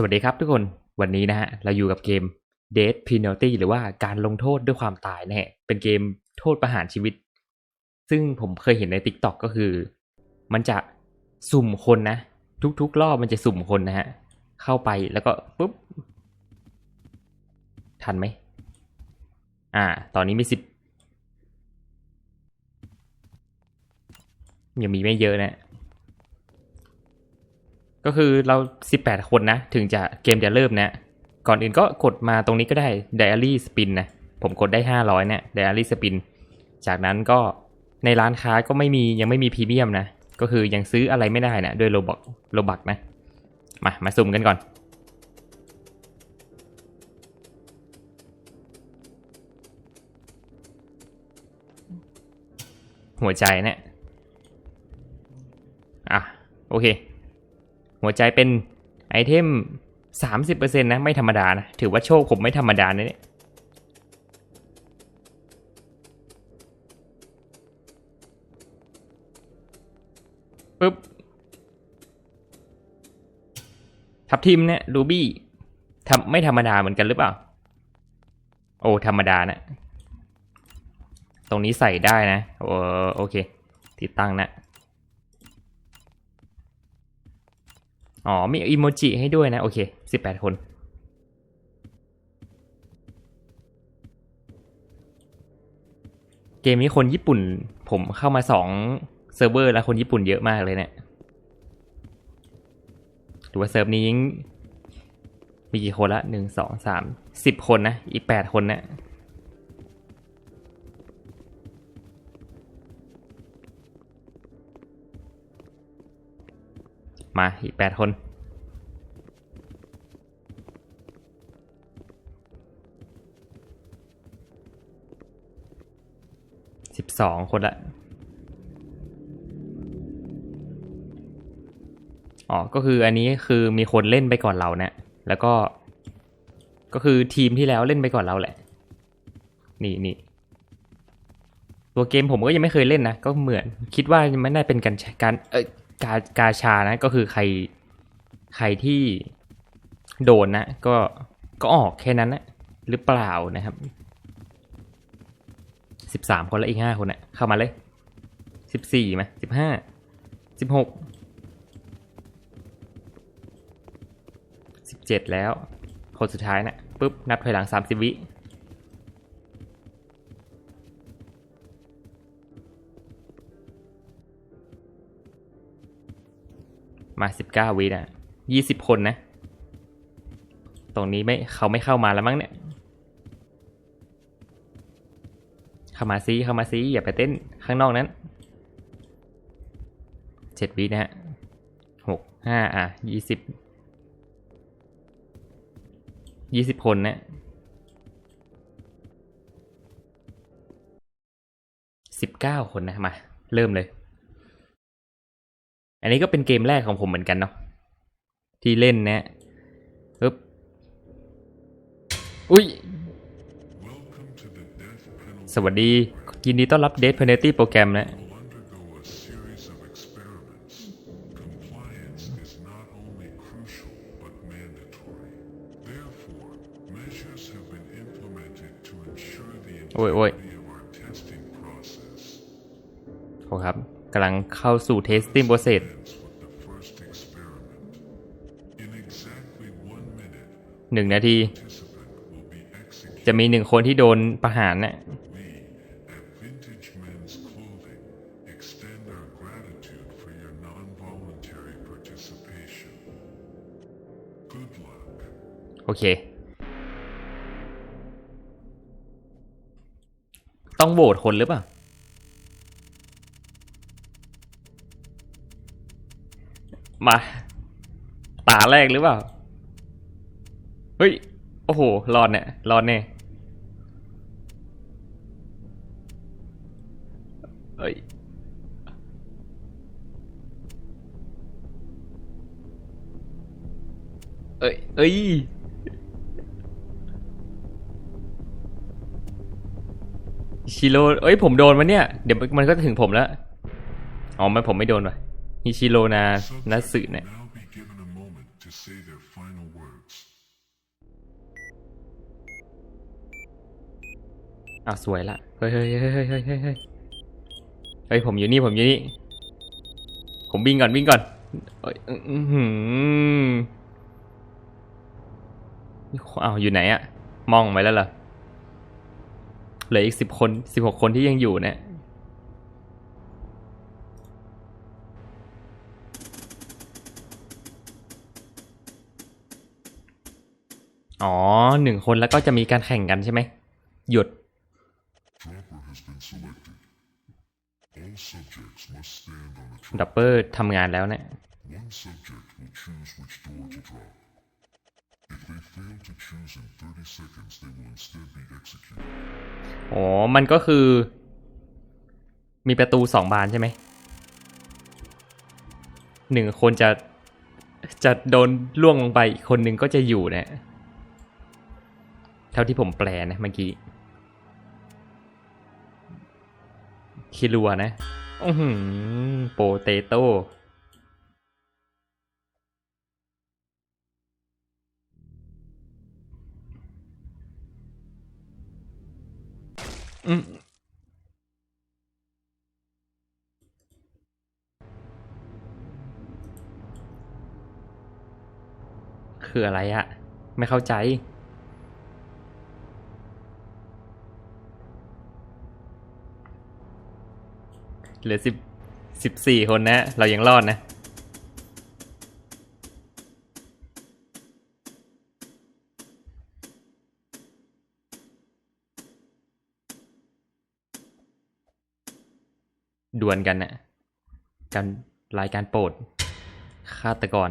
สวัสดีครับทุกคนวันนี้นะฮะเราอยู่กับเกม Death Penalty หรือว่าการลงโทษด้วยความตายนะฮะเป็นเกมโทษประหารชีวิต ซึ่งผมเคยเห็นใน TikTok ก็คือ มันจะสุ่มคนนะ ทุกๆรอบมันจะสุ่มคนนะฮะ เข้าไปแล้วก็ปุ๊บ ทันไหม อ่า ตอนนี้มีสิบยังมีไม่เยอะนะ ก็คือเรา 18 คนนะ ถึงจะเกมจะเริ่มนะ ก่อนอื่นก็กดมาตรงนี้ก็ได้ Diary Spin นะ ผมกดได้ 500เนี่ย Diary Spin จากนั้นก็ในร้านค้าก็ไม่มียังไม่มีพรีเมียมนะ ก็คือยังซื้ออะไรไม่ได้นะด้วยโลบักโลบักนะ มา มาสุ่มกันก่อน หัวใจเนะี่ยอะ โอเค หัวใจเป็นไอเทม 30%นะไม่ธรรมดานะ ถือว่าโชคผมไม่ธรรมดานะเนี่ยปึ๊บ ทับทิมเนี่ยรูบี้ทำไม่ธรรมดาเหมือนกันหรือเปล่า โอ้ธรรมดานะ ตรงนี้ใส่ได้นะโอโอเค ติดตั้งนะ อ๋อ มีอีโมจิให้ด้วยนะ โอเคสิบแปดคน เกมนี้คนญี่ปุ่น ผมเข้ามาสองเซิร์ฟเวอร์แล้วคนญี่ปุ่นเยอะมากเลยเนะี่ยหรือว่าเซิร์ฟนี้ยังมีกี่คนละหนึ่งสองสามสิบคนนะ อีกแปดคนนะ มาอีกแปดคน สิบสองคนละ อ๋อ ก็คืออันนี้คือมีคนเล่นไปก่อนเราเนะี่ย แล้วก็ ก็คือทีมที่แล้วเล่นไปก่อนเราแหละ นี่นี่ตัวเกมผมก็ยังไม่เคยเล่นนะ ก็เหมือนคิดว่ามันน่าเป็นการการเออ กากาชานะก็คือใครใครที่โดนนะ ก็ก็ออกแค่นั้นนะหรือเปล่านะครับสิบสามคนแล้วอีกห้าคนนะเข้ามาเลยสิบสี่ไหมสิบห้าสิบหกสิบเจ็ดแล้ว คนสุดท้ายนะปุ๊บนับถอยหลังสามสิบวิ มาสิบเก้าวินะยี่สิบคนนะ ตรงนี้ไม่เขาไม่เข้ามาแล้วมั้งเนี่ย เข้ามาซีเข้ามาซีอย่าไปเต้นข้างนอกนั้นเจ็ดวินะฮะหกห้าอะยี่สิบยี่สิบคนนะสิบเก้าคนนะมา เริ่มเลย อันนี้ก็เป็นเกมแรกของผมเหมือนกันเนาะที่เล่นนะปึ๊บอุ้ย สวัสดี ยินดีต้อนรับเดทเพนเนตี้โปรแกรมนะ โอ้ยโอ้ยขอ้ครับ กำลังเข้าสู่ testing process หนึ่งนาที จะมีหนึ่งคนที่โดนประหารนะ่ะโอเค ต้องโหวตคนหรือเปล่า มา ตาแรกหรือเปล่า เฮ้ย โอ้โห รอดเนี่ย รอดแน่เฮ้ย เอ้ย เอ้ยชิโร่เอ้ย ผมโดนมันเนี่ย เดี๋ยวมันก็จะถึงผมแล้ว อ๋อ ไม่ผมไม่โดนว่ะ ฮิชิโรนานัสึเนี่ยอาสวยละเฮ้ยเฮ้ยเฮ้ยเฮ้ยเฮ้ยเฮ้ยผมอยู่นี่ผมอยู่นี่ผมวิ่งก่อนวิ่งก่อนเอ้ยอืมอ้าวอยู่ไหนอะมองไปแล้วเหรอเหลืออีกสิบคนสิบหกคนที่ยังอยู่เนี่ย อ๋อหนึ่งคนแล้วก็จะมีการแข่งกันใช่ไหม หยุด ดับเบิลทำงานแล้วเนี่ยโอ้มันก็คือ มีประตูสองบานใช่ไหม หนึ่งคนจะจะโดนล่วงลงไป อีกคนหนึ่งก็จะอยู่เนี่ย ท่าที่ผมแปลนะเมื่อกี้คิรัวนะอือหือโปเตโต้อืมคืออะไรอะไม่เข้าใจ เหลือสิบสิบสี่คนนะ เรายังรอดนะ ดวลกันนะการรายการโปรดฆาตกร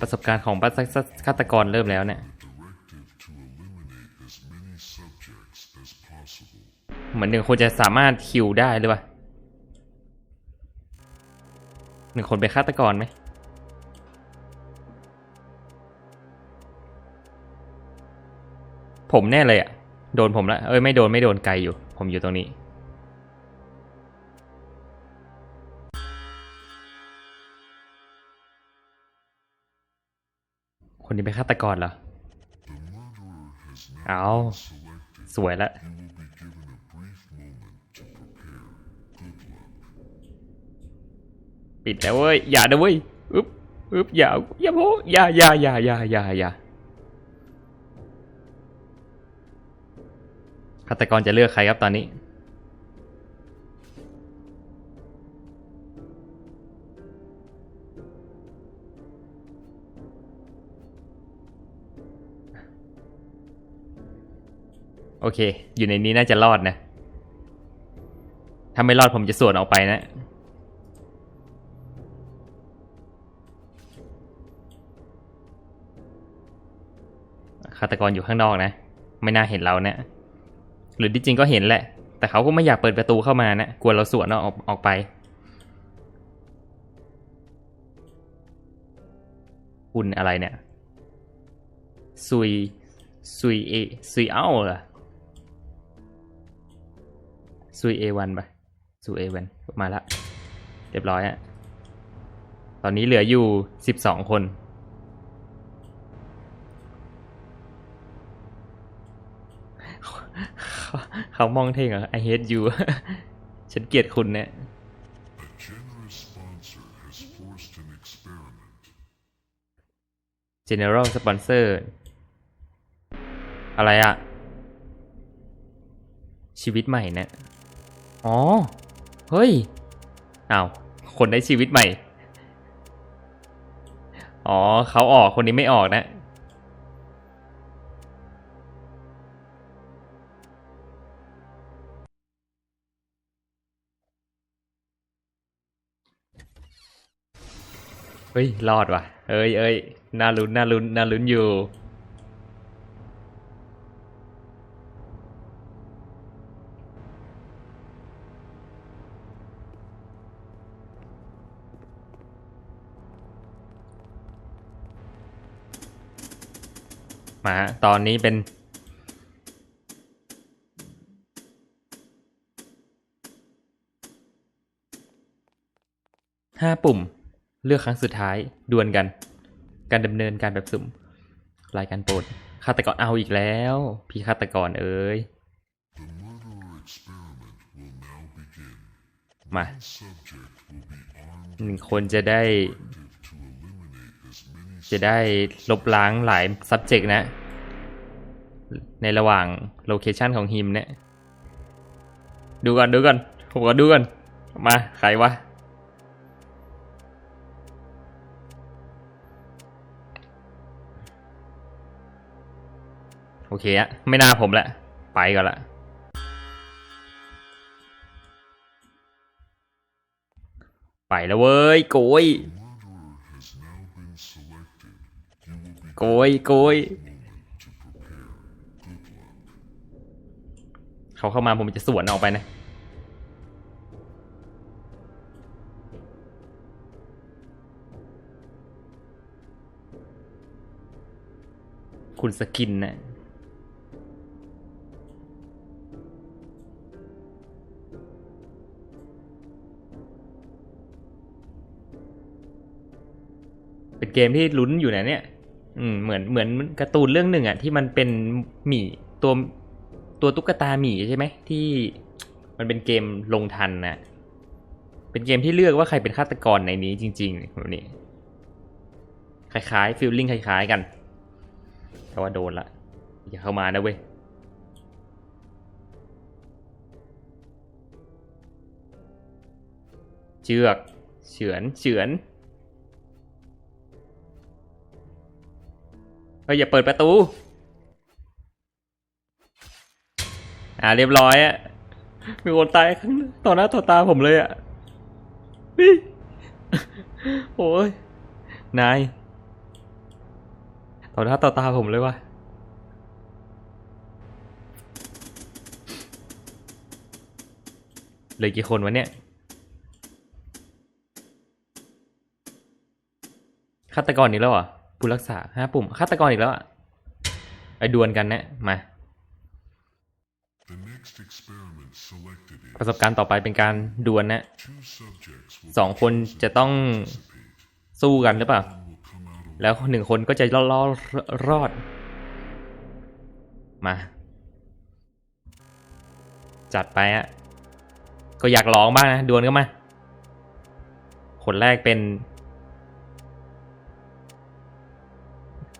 ประสบการณ์ของฆาตกรเริ่มแล้วเนี่ย เหมือนหนึ่งคนจะสามารถคิวได้หรือเปล่าหนึ่งคนเป็นฆาตกรไหมผมแน่เลยอะ่ะโดนผมละเอ้ยไม่โดนไม่โดนไกลอยู่ ผมอยู่ตรงนี้ คนนี้เป็นฆาตกรเหรอ เอาสวยละ ปิดแล้วเว้ย อย่านะเว้ยอึ๊บอึ๊บอย่าอย่าโพอย่าอย่าอย่าอย่าอย่าอย่าฆาตกรจะเลือกใครครับตอนนี้ โอเค อยู่ในนี้น่าจะรอดนะ ถ้าไม่รอดผมจะสวนออกไปนะ ฆาตกรอยู่ข้างนอกนะ ไม่น่าเห็นเราเนะี่ยหรือที่จริงก็เห็นแหละ แต่เขาก็ไม่อยากเปิดประตูเข้ามานะกลัวเราสวนออกออกไป คุณอะไรเนี่ยซุยซุยเอซุยเอ้าเหรอซุยเอวันปะซุยเอวันมาละเรียบร้อยอะตอนนี้เหลืออยู่สิบสองคน เขาเขามองเท่งเหรอ I hate you ฉันเกลียดคุณเนี่ย A generous sponsor has forced an experiment. General Sponsor อะไรอะชีวิตใหม่เนี่ยอ๋อ เฮ้ยอ้าว คนได้ชีวิตใหม่ อ๋อ เขาออก คนนี้ไม่ออกนะ เฮ้ยรอดว่ะ เอ้ยเอ้ยน่าลุ้นน่าลุ้นน่าลุ้นอยู่ มาตอนนี้เป็นห้าปุ่ม เลือกครั้งสุดท้ายดวลกัน การดำเนินการแบบสุ่ม รายการโปรดฆาตกรเอาอีกแล้ว พี่ฆาตกรเอ้ยมาหนึ่งคนจะได้ จะได้ลบล้างหลาย subject นะ ในระหว่างโลเคชันของฮิมเนี่ย ดูก่อนดูก่อนผมก็ดูก่อน มา ใครวะ โอเคอะไม่น่าผมละ ไปก่อนละ ไปแล้วเว้ย โกย โกย โกย เขาเข้ามาผมจะสวนออกไปนะคุณสกินนะ เป็นเกมที่ลุ้นอยู่นะเนี่ย อืม เหมือนเหมือนการ์ตูนเรื่องหนึ่งอะที่มันเป็นหมีตัวตัวตุ๊กตาหมีใช่ไหมที่มันเป็นเกมลงทันนะเป็นเกมที่เลือกว่าใครเป็นฆาตกรในนี้จริงๆแบบนี้คล้ายๆฟิลลิ่งคล้ายๆกัน แต่ว่าโดนละอย่าเข้ามานะเว้ยเชือกเฉือนเฉือน ฮ้ยอย่าเปิดประตู อ่าเรียบร้อยอะมีคนตายข้างต่อหน้าต่อตาผมเลยอะนี่โอ้ยนายต่อหน้าต่อตาผมเลยว่ะเหลยกี่คนวะเนี่ยฆาตกรอีกแล้วอะ ผู้รักษาห้าปุ่มฆาตกรอีกแล้วอะไอ้ดวลกันนะมา The next experiment selected ประ is สบการณ์ต่อไปเป็นการดวลนะ two subjects will สองคนจะต้อง participate. สู้กันหรือเปล่า One will come out alive. แล้วหนึ่งคนก็จะรอดรอดรอด มา จัดไปอะก็อยากลองบ้างนะ ดวลก็มา คนแรกเป็น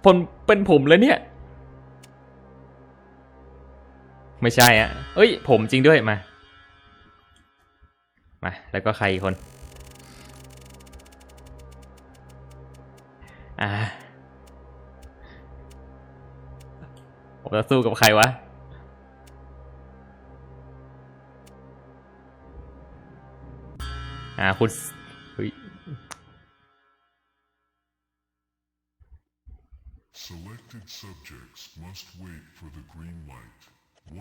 ผมเป็นผมเลยเนี่ย ไม่ใช่อะเอ้ย ผมจริงด้วยมา มา แล้วก็ใครอีกคน อ่า ผมจะสู้กับใครวะอ่าคุณ Selected subjects must wait for the green light.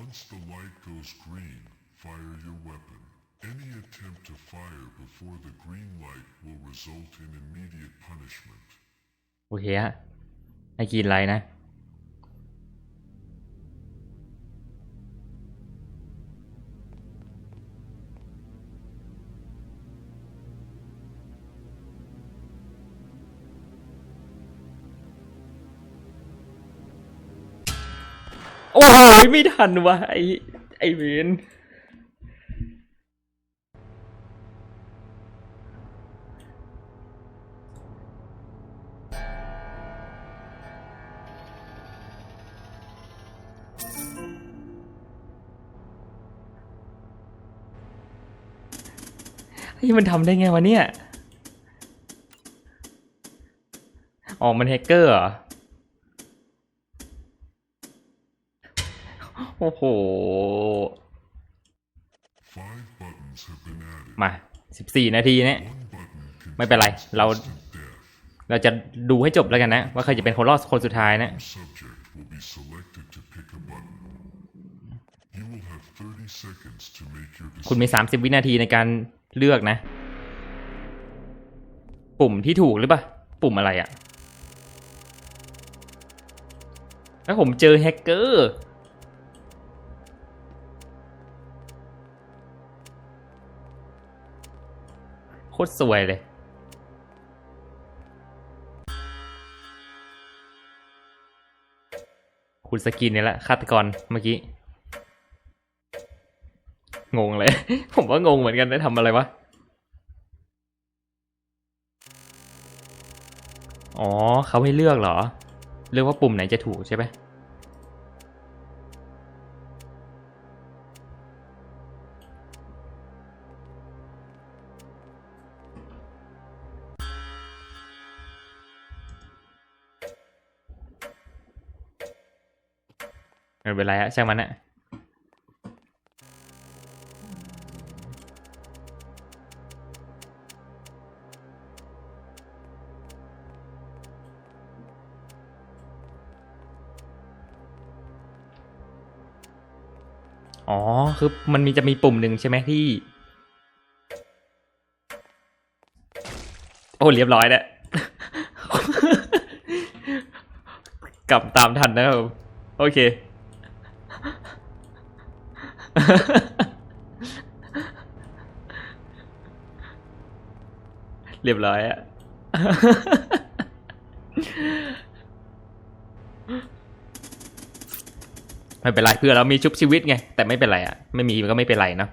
Once the light goes green, fire your weapon. Any attempt to fire before the green light will result in immediate punishment. โอเคฮะ ให้กินอะไรนะ โอ้โหไม่ทันวะไอไอเวนเฮ้ยมันทำได้ไงวะเนี่ย อ๋อ มันแฮกเกอร์เหรอ โอ้โห มาสิบสี่นาทีเนี่ยไม่เป็นไร เรา เราจะดูให้จบแล้วกันนะ ว่าใครจะเป็นคนรอดคนสุดท้ายนะ คุณมีสามสิบวินาทีในการเลือกนะ ปุ่มที่ถูกหรือเปล่า ปุ่มอะไรอะ่ะ แล้วผมเจอแฮกเกอร์ คตรสวยเลย คุณสกินเนี่ยแหละฆาตกรเมื่อกี้ งงเลย ผมว่างงเหมือนกันได้ทำอะไรวะ อ๋อเขาให้เลือกเหรอ เลือกว่าปุ่มไหนจะถูกใช่ไหม ไม่เป็นไรอะช่างมันอะอ๋อ คือมันมีจะมีปุ่มหนึ่งใช่ไหมที่ โอ้ เรียบร้อยแล้ว กลับตามทันนะครับ โอเค เรียบร้อยอะไม่เป็นไรเพื่อเรามีชุบชีวิตไง แต่ไม่เป็นไรอะไม่มีก็ไม่เป็นไรเนอะ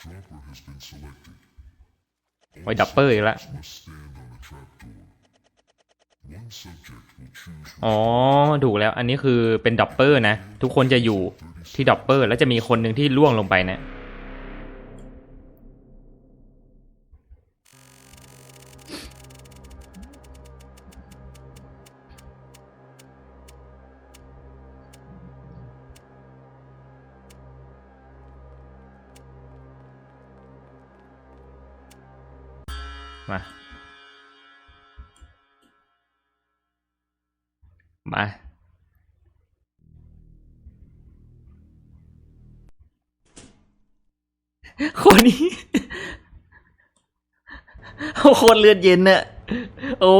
Dropper has been selected. ไว้ดับเปอร์อีกแล้ว อ๋อถูกแล้ว อันนี้คือเป็นดอปเปอร์นะ ทุกคนจะอยู่ที่ดอปเปอร์ แล้วจะมีคนหนึ่งที่ล่วงลงไปนะ ตรเลือดเย็นน่ะโอ้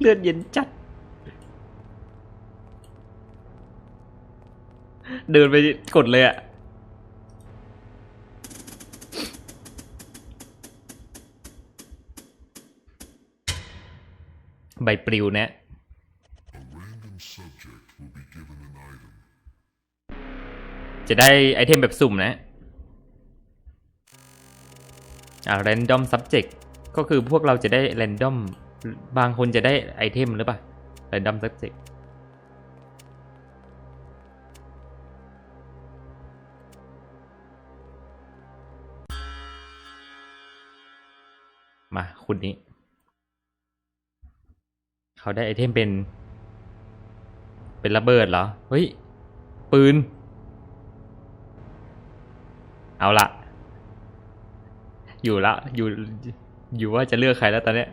เลือดเย็นจัด เดินไปกดเลยอะใบปลิวเนี่ยจะได้ไอเทมแบบสุ่มนะ อ่า random subject ก็คือพวกเราจะได้ random บางคนจะได้ไอเทมหรือเปล่า random subject มาคุณนี้ เขาได้ไอเทมเป็น เป็นระเบิดเหรอ เฮ้ย ปืน เอาละ อยู่ละ อยู่อยู่ว่าจะเลือกใครแล้วตอนเนี้ย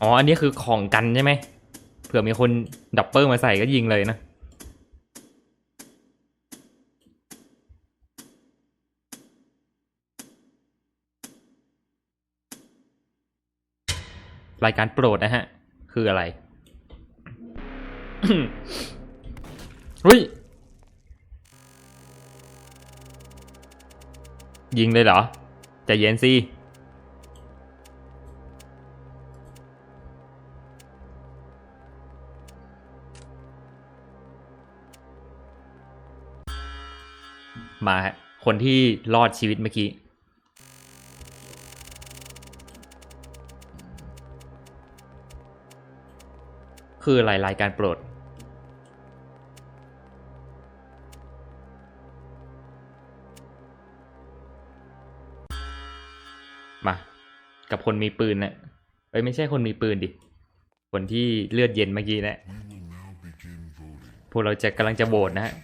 อ๋อ อันนี้คือของกันใช่ไหมเผื่อมีคนดับเบิลมาใส่ก็ยิงเลยนะ รายการโปรดนะฮะ คืออะไรเฮ้ย ยิงเลยเหรอใจเย็นสิมาคนที่รอดชีวิตเมื่อกี้ คืออะไรรายการโปรด กับคนมีปืนนะ่ะเอ้ยไม่ใช่คนมีปืนดิ คนที่เลือดเย็นเมื่อกี้นะพวกเราจะกำลังจะโหวตนะฮะ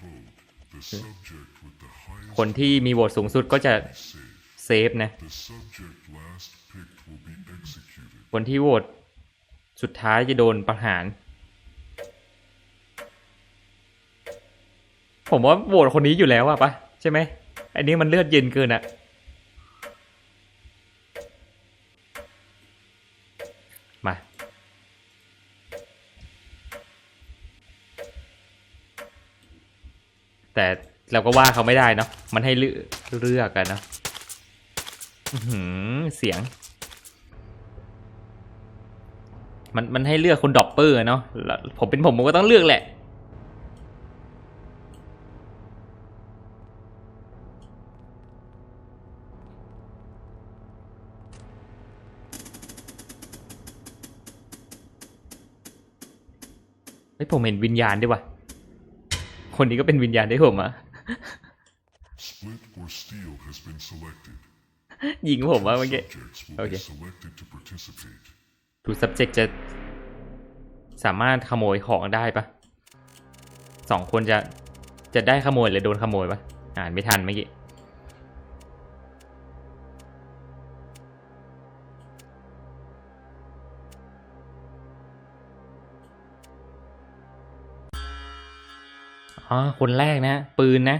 คนที่มีโหวตสูงสุดก็จะเซฟนะ คนที่โหวตสุดท้ายจะโดนประหาร ผมว่าโหวตคนนี้อยู่แล้วอะปะใช่ไหมอันนี้มันเลือดเย็นเกินอะ แต่เราก็ว่าเขาไม่ได้เนาะมันให้เลือกเลือกกันเนาะหืเสียง มันมันให้เลือกคนดรอปเปอร์เนาะผมเป็นผมผมก็ต้องเลือกแหละเฮ้ยผมเห็นวิญญาณด้วยว่ะ คนนี้ก็เป็นวิญญาณด้วยผมอะ Split or steel has been selected. ยิงผมว่าเมื่อกี้ Subjects will be Okay. selected to participate. ดู subject จะสามารถขโมยของได้ปะสองคนจะจะได้ขโมยหรือโดนขโมยปะอ่านไม่ทันเมื่อกี้ อ๋อคนแรกนะ ปืนนะ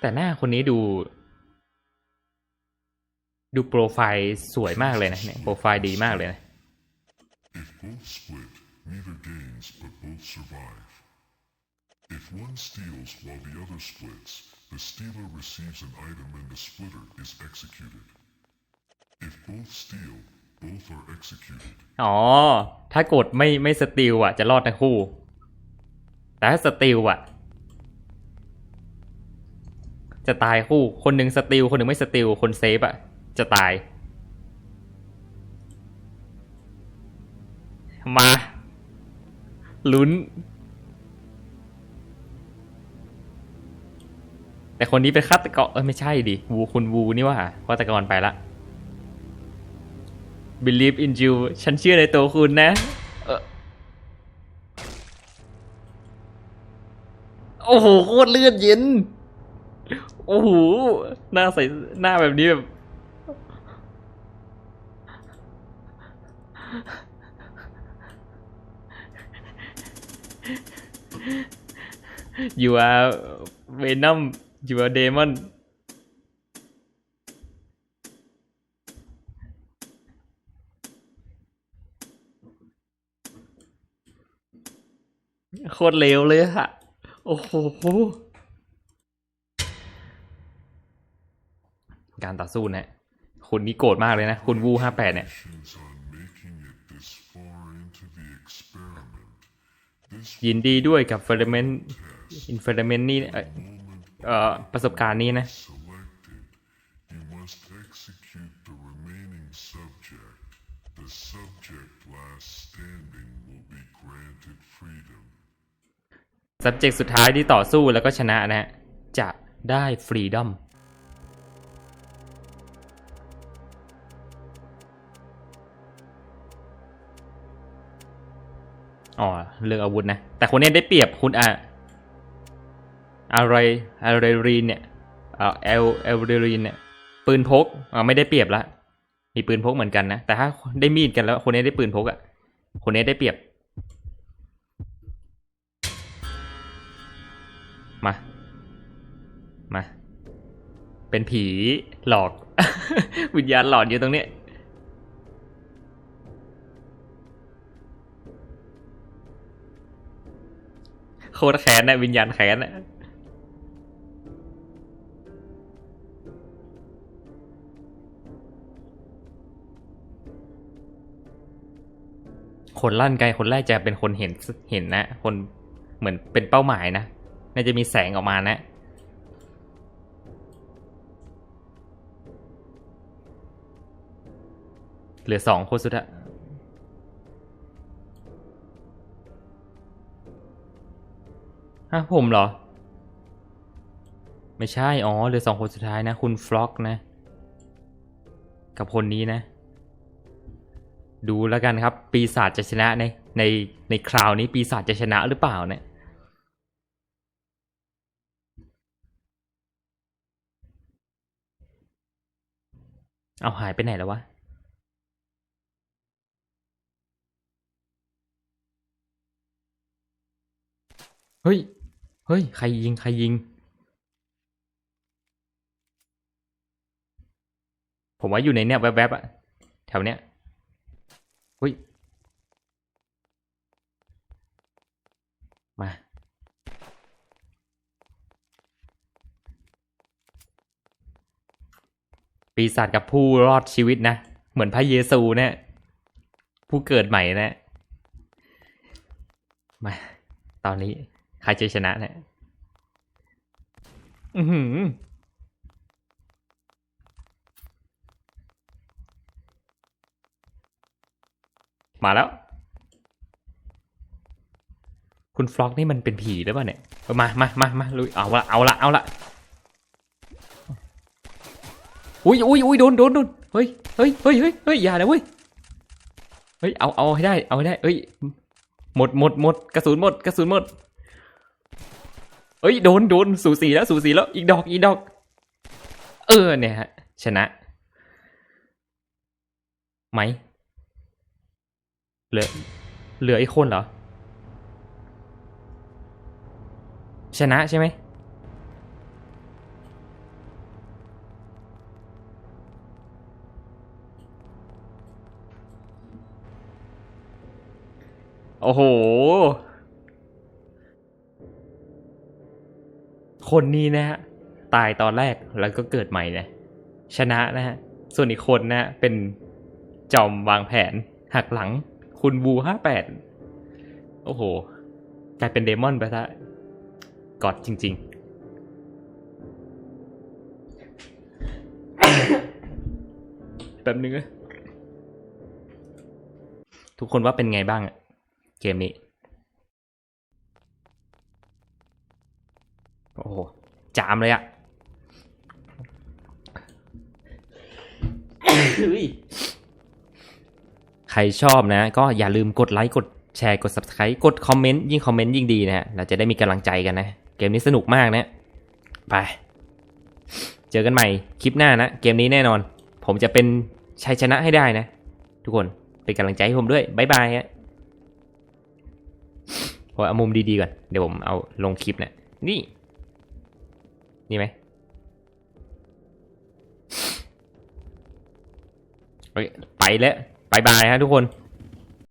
แต่หน้าคนนี้ดู ดูโปรไฟล์สวยมากเลยนะเนี่ยโปรไฟล์ดีมากเลยนะ neither gains, but both survive. If one steals while the other splits, the stealer receives an item and the splitter is executed. If both steal, both are executed. อ๋อ ถ้ากดไม่ไม่สติลอะ จะรอดทั้งคู่ แต่ถ้าสติลอะ จะตายคู่ คนหนึ่งสติล คนหนึ่งไม่สติล คนเซฟอะ จะตาย มา ลุ้น แต่คนนี้เป็นฆาตกรเออไม่ใช่ดิวูคุณวูนี่ว่าฆาตกรไปละ believe in you ฉันเชื่อในตัวคุณนะเออโอ้โหโคตรเลือดเย็น โอ้โห หน้าใสหน้าแบบนี้แบบ you are venom you are demon โคตรเลวเลยอะโอ้โห การต่อสู้เนะคุณนี่โกรธมากเลยนะ คุณวูห้าแปดเนี่ย ยินดีด้วยกับเฟรเมนต์อินเฟรเมนต์นี่เอ่อประสบการณ์นี้นะซับเจกสุดท้ายที่ต่อสู้แล้วก็ชนะนะะจะได้ฟรีดอม อ๋อเลือกอาวุธนะ แต่คนนี้ได้เปรียบคุณอะอะไรอะไรรีนเนี่ยเอ่อเอลเอลรีนเนี่ยปืนพกอ่าไม่ได้เปรียบละมีปืนพกเหมือนกันนะ แต่ถ้าได้มีดกันแล้ว คนนี้ได้ปืนพกอะคนนี้ได้เปรียบ มา มา เป็นผีหลอก วิญญาณหลอนอยู่ตรงเนี้ คตรแค้นนะวิญญาณแค้นนะคนลั่นไกลคนแรกจะเป็นคนเห็นเห็นนะ คนเหมือนเป็นเป้าหมายนะน่าจะมีแสงออกมานะ เหลือสองคนสุดท้าย ฮะผมเหรอ ไม่ใช่ อ๋อเหลือสองคนสุดท้ายนะ คุณฟล็อกนะ กับคนนี้นะ ดูแล้วกันครับ ปีศาจจะชนะในในในคราวนี้ปีศาจจะชนะหรือเปล่าเนี่ยเอาหายไปไหนแล้ววะ เฮ้ย เฮ้ย ใครยิง ใครยิง ผมว่าอยู่ในเนี้ยแวบๆอะแถวเนี้ยอุ้ย มา ปีศาจกับผู้รอดชีวิตนะ เหมือนพระเยซูเนี่ยผู้เกิดใหม่นะ มา ตอนนี้ ใครจะชนะเนี่ยอือหือมาแล้ว คุณฟล็อกนี่มันเป็นผีหรือเปล่าเนี่ย มามามามาลุยเอาละเอาละเอาละอุ้ยอุ้ยอุ้ยโดนโดนโดนเฮ้ยเฮ้ยเฮ้ยเฮ้ยเฮ้ยอย่านะเว้ยเฮ้ยเอาเอาให้ได้เอาให้ได้เฮ้ยหมดหมดหมดกระสุนหมดกระสุนหมด เฮ้ยโดนโดนสูสีแล้วสูสีแล้วอีกดอกอีกดอก เออเนี่ยฮะ ชนะไหมเหลือเหลืออีกคนเหรอ ชนะใช่ไหมโอ้โห คนนี้นะฮะตายตอนแรกแล้วก็เกิดใหม่นะชนะนะฮะส่วนอีกคนนะฮะเป็นจอมวางแผนหักหลังคุณบูห้าแปดโอ้โห กลายเป็นเดมอนไปซะกอดจริง ๆ แป๊บนึงนะทุกคนว่าเป็นไงบ้างอะเกมนี้ โอ้โห จามเลยอะใครชอบนะ ก็อย่าลืมกดไลค์กดแชร์กด subscribe กดคอมเมนต์ยิ่งคอมเมนต์ยิ่งดีนะฮะ เราจะได้มีกำลังใจกันนะ เกมนี้สนุกมากนะ ไป เจอกันใหม่คลิปหน้านะ เกมนี้แน่นอน ผมจะเป็นชัยชนะให้ได้นะ ทุกคนเป็นกำลังใจให้ผมด้วยบ๊ายบายฮะพอเอามุมดีๆก่อน เดี๋ยวผมเอาลงคลิปเนะี่ยนี่ นี่ไหมไปแล้วบายบายฮะทุกคน